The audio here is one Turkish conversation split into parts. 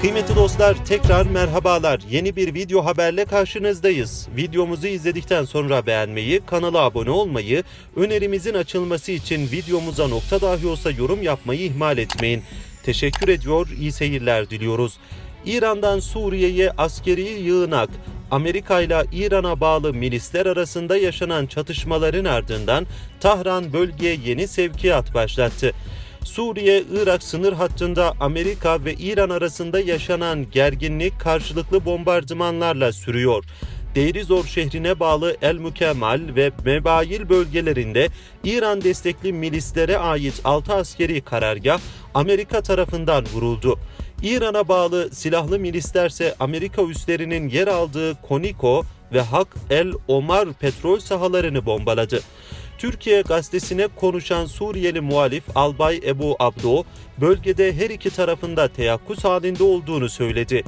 Kıymetli dostlar tekrar merhabalar. Yeni bir video haberle karşınızdayız. Videomuzu izledikten sonra beğenmeyi, kanala abone olmayı, önerimizin açılması için videomuza nokta dahi olsa yorum yapmayı ihmal etmeyin. Teşekkür ediyor, iyi seyirler diliyoruz. İran'dan Suriye'ye askeri yığınak, Amerika ile İran'a bağlı milisler arasında yaşanan çatışmaların ardından Tahran bölgeye yeni sevkiyat başlattı. Suriye-Irak sınır hattında Amerika ve İran arasında yaşanan gerginlik karşılıklı bombardımanlarla sürüyor. Deirizor şehrine bağlı El Mükemal ve Mebail bölgelerinde İran destekli milislere ait 6 askeri karargah Amerika tarafından vuruldu. İran'a bağlı silahlı milislerse Amerika üslerinin yer aldığı Koniko ve Hak El Omar petrol sahalarını bombaladı. Türkiye gazetesine konuşan Suriyeli muhalif Albay Ebu Abdo, bölgede her iki tarafında teyakkuz halinde olduğunu söyledi.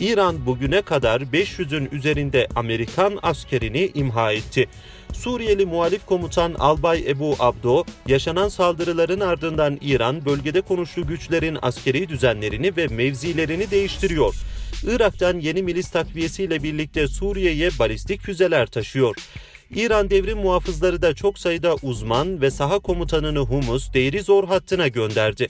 İran bugüne kadar 500'ün üzerinde Amerikan askerini imha etti. Suriyeli muhalif komutan Albay Ebu Abdo, yaşanan saldırıların ardından İran bölgede konuşlu güçlerin askeri düzenlerini ve mevzilerini değiştiriyor. Irak'tan yeni milis takviyesiyle birlikte Suriye'ye balistik füzeler taşıyor. İran devrim muhafızları da çok sayıda uzman ve saha komutanını Humus, Deirizor hattına gönderdi.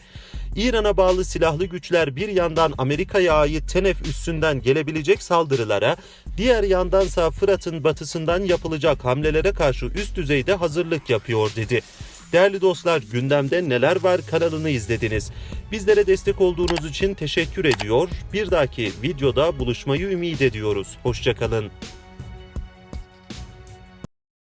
İran'a bağlı silahlı güçler bir yandan Amerika'ya ait Tenef üssünden gelebilecek saldırılara, diğer yandansa Fırat'ın batısından yapılacak hamlelere karşı üst düzeyde hazırlık yapıyor dedi. Değerli dostlar gündemde neler var kanalını izlediniz. Bizlere destek olduğunuz için teşekkür ediyor. Bir dahaki videoda buluşmayı ümit ediyoruz. Hoşçakalın.